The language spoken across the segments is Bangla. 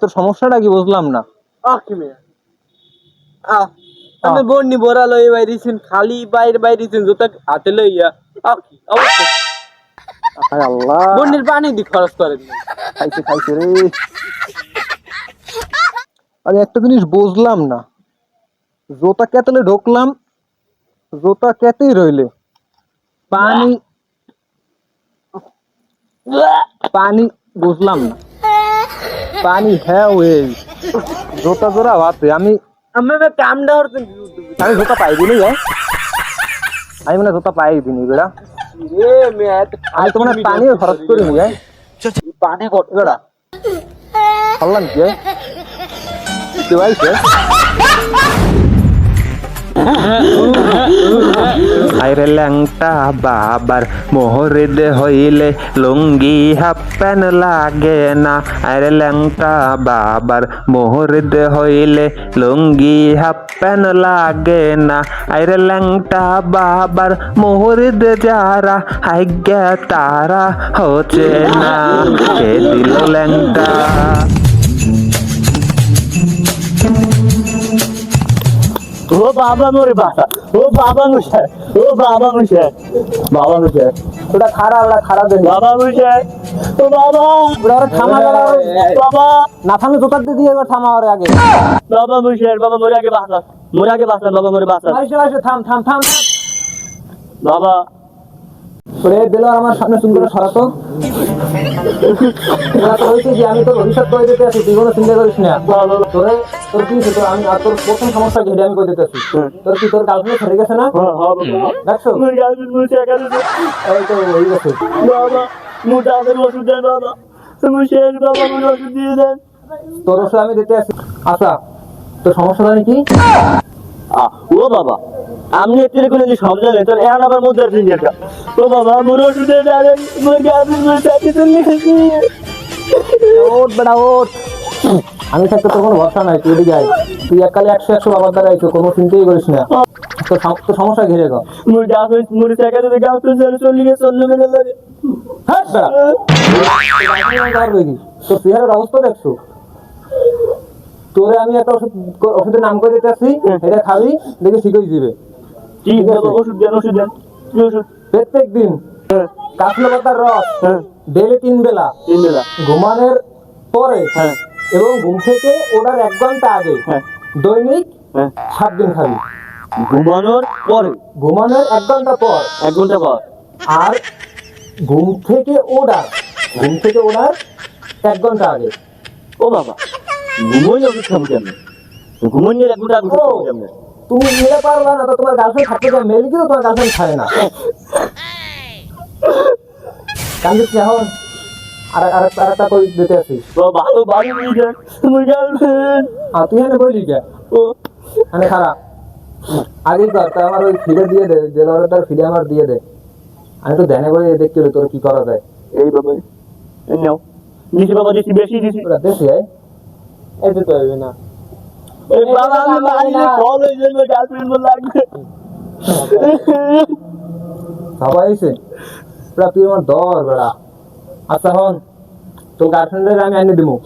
তোর সমস্যাটা কি বুঝলাম না? আহ কি মেয়ে? আহ আমি বন্নি বড়া লই বাইরিছেন খালি বাইরে বাইরিছেন জুতা হাতে লইয়া। আহ কি অবস্থা? হায় আল্লাহ। বন্নির পানি দি খরচ করেন খাইছে খাইছে রে। আরে একটা জিনিস বুঝলাম না। জোতা কেতলে ঢুকলাম জোতা কেতেই রইলে। পানি পানি বুঝলাম না। পানি হ্যাঁ ওই জোতা জোড়া ভাতে আমি আমি এবার কামটা হরতেন আমি জোতা পাই দিনি যাই আমি মানে জোতা পাই দিনি বেড়া রে মেয়ে এত আমি তো মানে পানিও খরচ করিনি যাই পানি কত বেড়া বললাম কি তুই আইছে আইরে ল্যাংটা বাবার মোহরিদ হইলে লুঙ্গি হাফ প্যান লাগে না। আইরে ল্যাংটা বাবার মোহরিদ হইলে লুঙ্গি হাফ প্যান লাগে না। আইরে ল্যাংটা বাবার মোহরিদ যারা হাইগ্যা তারা হচ্ছে না। কে দিল ল্যাংটা? বাবা মোরে বাবা ও বাবা মুশে ও বাবা মুশে বাবা মিশে ওটা খারাপ ওটা খারাপ দেন। বাবা মুশে ও বাবা। ওরা থামা দাঁড়া বাবা। না থামলে জোতার দিয়ে দিয়ে এবার থামা ওরে আগে। বাবা মুশে বাবা মোরে আগে বাসা। মোরে আগে বাসা বাবা মোরে বাসা। আসে আসে থাম থাম থাম। বাবা। ওরে দিল আমার সামনে সুন্দর সরাতো। হয়েছে যে আমি তোর ভবিষ্যৎ করে দিতে আছি তুই কোনো চিন্তা করিস না। তোরে তোর কি? তোর আমি আর তোর প্রথম সমস্যা ঘিরে আমি করে দিতে আছি। তোর কি তোর গার্লফ্রেন্ড ছেড়ে গেছে না? দেখছ? এই তো হয়ে গেছে। মোটা ওষুধ দেন বাবা। মুশে বাবা মোরে ওষুধ দিয়ে দেন তোর ওষুধ আমি দিতে আছি। আচ্ছা তোর সমস্যাটা কি? আহ, ও বাবা আপনি এর কোনো সব জানেন তোর এখন আবার ও বাবা মোর ওষুধে দেন মোর বেড়া ওট আমি থাকতে তোর কোনো ভরসা নাই তুই এদিকে আয়। তুই এককালে একশো একশো বাবার দ্বারা আইছো কোনো চিন্তাই করিস না। তোর সম- তোর সমস্যা ঘিরে গো? মোর গার্লফ্রেন্ড মোর একা চলে গার্লফ্রেন্ড চলে চলে গেছে অন্য মেলে লাগে হ্যাঁ বেড়া তোর চেহারার অবস্থা দেখছ? তোরে আমি একটা ওষুধ ওষুধের নাম করে দিতে এটা খাবি দেখে ঠিক দিবে ঠিক। আছে ওষুধ দেন ওষুধ দেন। ওষুধ? প্রত্যেক দিন কাশলা পাতার রস হ্যাঁ। ডেলি তিন বেলা তিন বেলা। ঘুমানোর পরে হ্যাঁ। এবং ঘুম থেকে ওটার এক ঘণ্টা আগে হ্যাঁ। দৈনিক সাত দিন খাবি। ঘুমানোর পরে? ঘুমানোর এক ঘণ্টা পর। এক ঘণ্টা পর। আর ঘুম থেকে ওড়ার ঘুম থেকে ওড়ার এক ঘণ্টা আগে। ও বাবা ঘুমোই খাব কেমন? ঘুমোই এক ঘণ্টা কেমন? তুমি মিলে পারবা না তো তোমার গার্লফ্রেন্ড থাকতে যাবে মেলে কিন্তু তোমার গার্লফ্রেন্ড খায় না। কান্দিস না এখন? আর আর আর একটা করে দিতে আসি? বাবা ভালো ভালো নিয়ে যান মোর গার্লফ্রেন্ড আর তুই এনে বলি কে? ও। মানে খারাপ আগে কর তা আমার ওই ফিরে দিয়ে দে যে লড়ে তার ফিরে আমার দিয়ে দে। আমি তো ধ্যানে করে দেখতে হলো তোর কি করা যায়? এই বাবা এই নাও। দিছি বাবা দিছি বেশি দিছি। আয়। এই তো হইবে না। তুই আমার দর বেড়া। আচ্ছা হন তোর গার্লফ্রেন্ডের আমি এনে দিমু।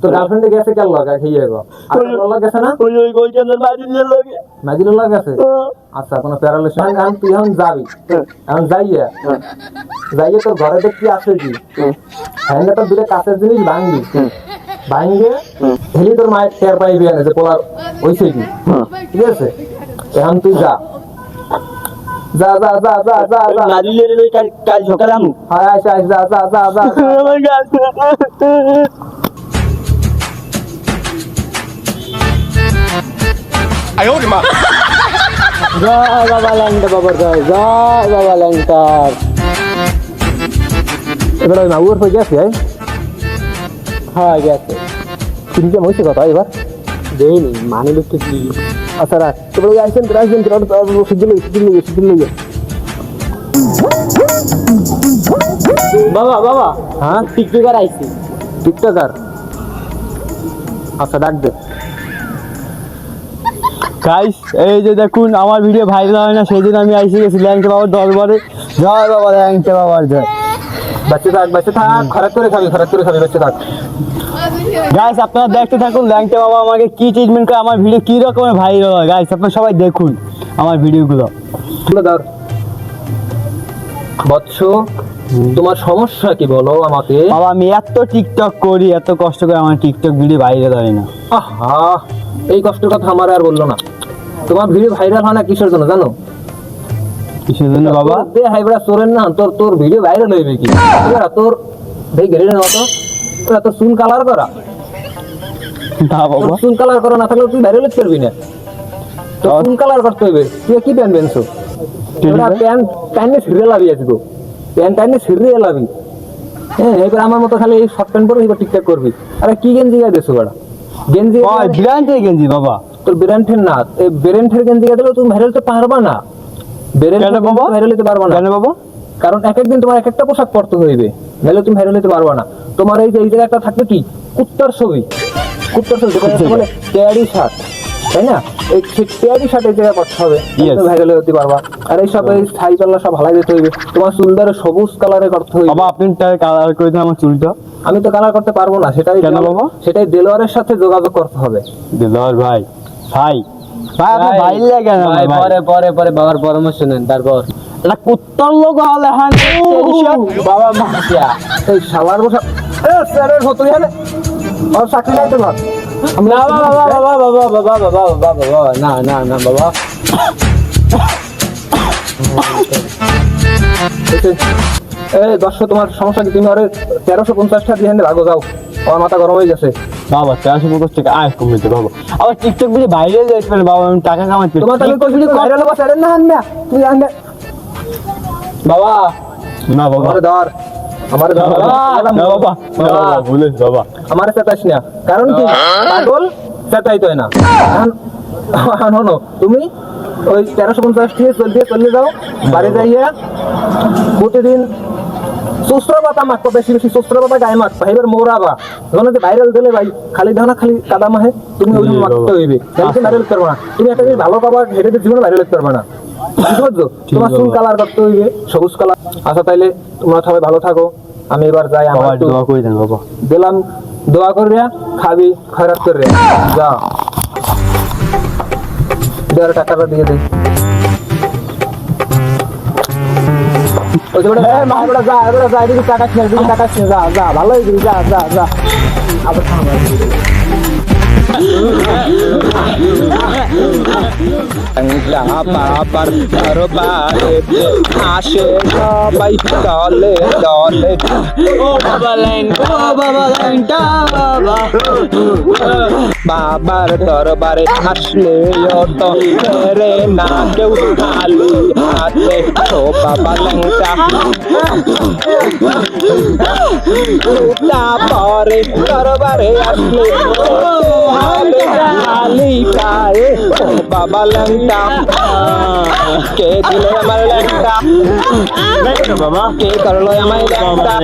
তোর গার্লফ্রেন্ডে গেছে কেন লগা? খেয়ে গো। আর তোর গেছে না? ওই ওই কই কেন মারি নিয়ে লাগে। মাজির লগ গেছে? আচ্ছা কোনো প্যারালাইসিস তুই এখন যাবি। এখন যাইয়া। যাইয়া তোর ঘরে দেখ কি আছে কি? হ্যাঁ তোর কাছের জিনিস ভাঙবি। ভাঙবে হেলি তোর মায়ের টের পাইবি না যে পোলার হইছে কি? ঠিক আছে? এখন তুই যা। যা যা যা যা যা যা। নিয়ে ওই কাল কাল সকালে আমু হায় আয় যা যা যা যা। আমার গার্লফ্রেন্ড জয় বাবা ল্যাংটা বাবার জয় জয় বাবা ল্যাংটার এবার ওই মাগুর হয়ে গেছে এই? হ্যাঁ গেছে। তিনটে মহিষে কথা এবার? দেইনি মানে লোককে কি আচ্ছা রাখ। তোমরা আইসেন তোরা আইসেন তোরা সিদ্ধ লই সিদ্ধ লই সিদ্ধ লই বাবা বাবা হ্যাঁ? টিকটকার আইছি। টিকটকার? আচ্ছা ডাক দে। গাইস এই যে দেখুন আমার ভিডিও ভাইরাল হয় না জন্য আমি আইসি গেছি ল্যাংটা বাবার দরবারে। জয় বাবা ল্যাংটা বাবার জয়। বাচ্চা থাক বাচ্চা থাক করে খাবি করে খাবি বাচ্চা থাক। গাইস আপনারা দেখতে থাকুন ল্যাংটা বাবা আমাকে কি ট্রিটমেন্ট করে আমার ভিডিও কি রকমের ভাইরাল হয়। গাইস আপনারা সবাই দেখুন আমার ভিডিওগুলো বৎস তোমার সমস্যা কি বলো আমাকে? বাবা আমি এত টিকটক করি এত কষ্ট করে আমার টিকটক ভিডিও ভাইরাল হয় না। আহা এই কষ্টের কথা আমার আর বলল না। তোমার ভিডিও ভাইরাল হয় না কিসের জন্য জানো? কিসের জন্য বাবা। দে হাইবড়া চোরের না তোর তোর ভিডিও ভাইরাল হইবে কি? তোর ভাই না তো। তোরা তোর চুন কালার করা। না বাবা। কালার করা না থাকলে তুই ভাইরাল না। তোর কালার করতে হইবে। তুই কি প্যান্ট পেনছো তোরা প্যান্ট প্যান্টে ছিঁড়ে লাবি আছে তো প্যান্ট প্যান্টে ছিঁড়ে লাবি হ্যাঁ এবার আমার মতো খালি এই শর্ট প্যান্ট পরে এবার টিকটক করবি। আরে কি গেঞ্জি গায়ে দেছো বেড়া? গেঞ্জি গেঞ্জি বাবা। তোর বেরেন্টের না এই বেরেন্টের গেঞ্জি গায়ে দিলেও তুমি ভাইরাল হতে পারবা না। কেন বাবা? ভাইরাল হতে পারবা না। কেন বাবা? কারণ এক একদিন তোমার এক একটা পোশাক পরতে হইবে নাহলে তুমি ভাইরাল হতে পারবা না। তোমার এই যে এই জায়গায় একটা থাকবে কি? কুত্তার ছবি। কুত্তার ছবি যেটা বলে টেয়ারি শার্ট তাই না? এই টেয়ারি শার্ট এই জায়গায় পড়তে হবে ভাইরাল হতে পারবা। আর এই সব এই ছাই পাল্লা সব হালাই দিতে হইবে। তোমার চুলদারে সবুজ কালারে করতে হইবে। বাবা আপনি কালার করে দেন আমার চুলটা। আমি তো কালার করতে পারব না সেটাই কেন বাবা? সেটাই দেলোয়ারের সাথে যোগাযোগ করতে হবে। দিলর ভাই ভাই। ভাই লাগে না পরে পরে পরে বাবার পরামর্শ নেন তারপর এটা কুত্তর লোক হলে হ্যাঁ বাবা এই শালার বসা এ স্যারের এখানে আর চাকরি নাই তো না বাবা বাবা বাবা বাবা বাবা বাবা বাবা না না না বাবা এই দশশো তোমার সমস্যা কি তুমি আরে তেরোশো পঞ্চাশটা দিয়ে হেনে ভাগো যাও আমার মাথা গরম হয়ে গেছে বাবা চারশো পঞ্চাশ টাকা আয় কমিতে বাবা। আবার টিকটক ভিডিও বাইরে যাইতে পারে বাবা আমি টাকা কামাচ্ছি তোমার তাহলে কই ভিডিও ভাইরাল হবে স্যারের না আনবে তুই আনবে বাবা না বাবা। আমারে ধর আমারে ধর। না বাবা না বাবা ভুলে বাবা। আমারে চেতাইস না। কারণ কি পাগল চেতাইতে হয় না। এখন তুমি ওই তেরোশো পঞ্চাশ দিয়ে চল দিয়ে চলে যাও বাড়ি যাইয়া প্রতিদিন সুস্ত্র পাতা মাখবো বেশি বেশি সুস্ত্র পাতা গায়ে মাখবো এবার মোরাবা যখন যে ভাইরাল দিলে ভাই খালি দাও না খালি কাদা মাহে তুমি ওই মাখতে হইবে তাহলে ভাইরাল করবে না। তুমি একটা জিনিস ভালো পাবা হেঁটে জীবনে ভাইরাল করবে না। তোমার চুল কালার করতে হইবে সবুজ কালার আচ্ছা তাইলে তোমরা সবাই ভালো থাকো। আমি এবার যাই আমার দোয়া করে দেন বাবা দিলাম দোয়া করবে খাবি খয়রাত করবে যা। দেড় টাকাটা দিয়ে দে। ভালো হয়ে গেলি, যা, যা, যা। আবার বাবার দরবারে আসে সবাই দলে দলে। ও বাবা লাইন ও বাবা লাইনটা বাবা। বাবার দরবারে আসলে তো রে না কেউ খালি হাতে। ও বাবা ল্যাংটা তারপরে দরবারে আসলে খালি পায়ে বাবা ল্যাংটা। কে দিলে আমার ল্যাংটা? বাবা? কে করল আমার ল্যাংটা।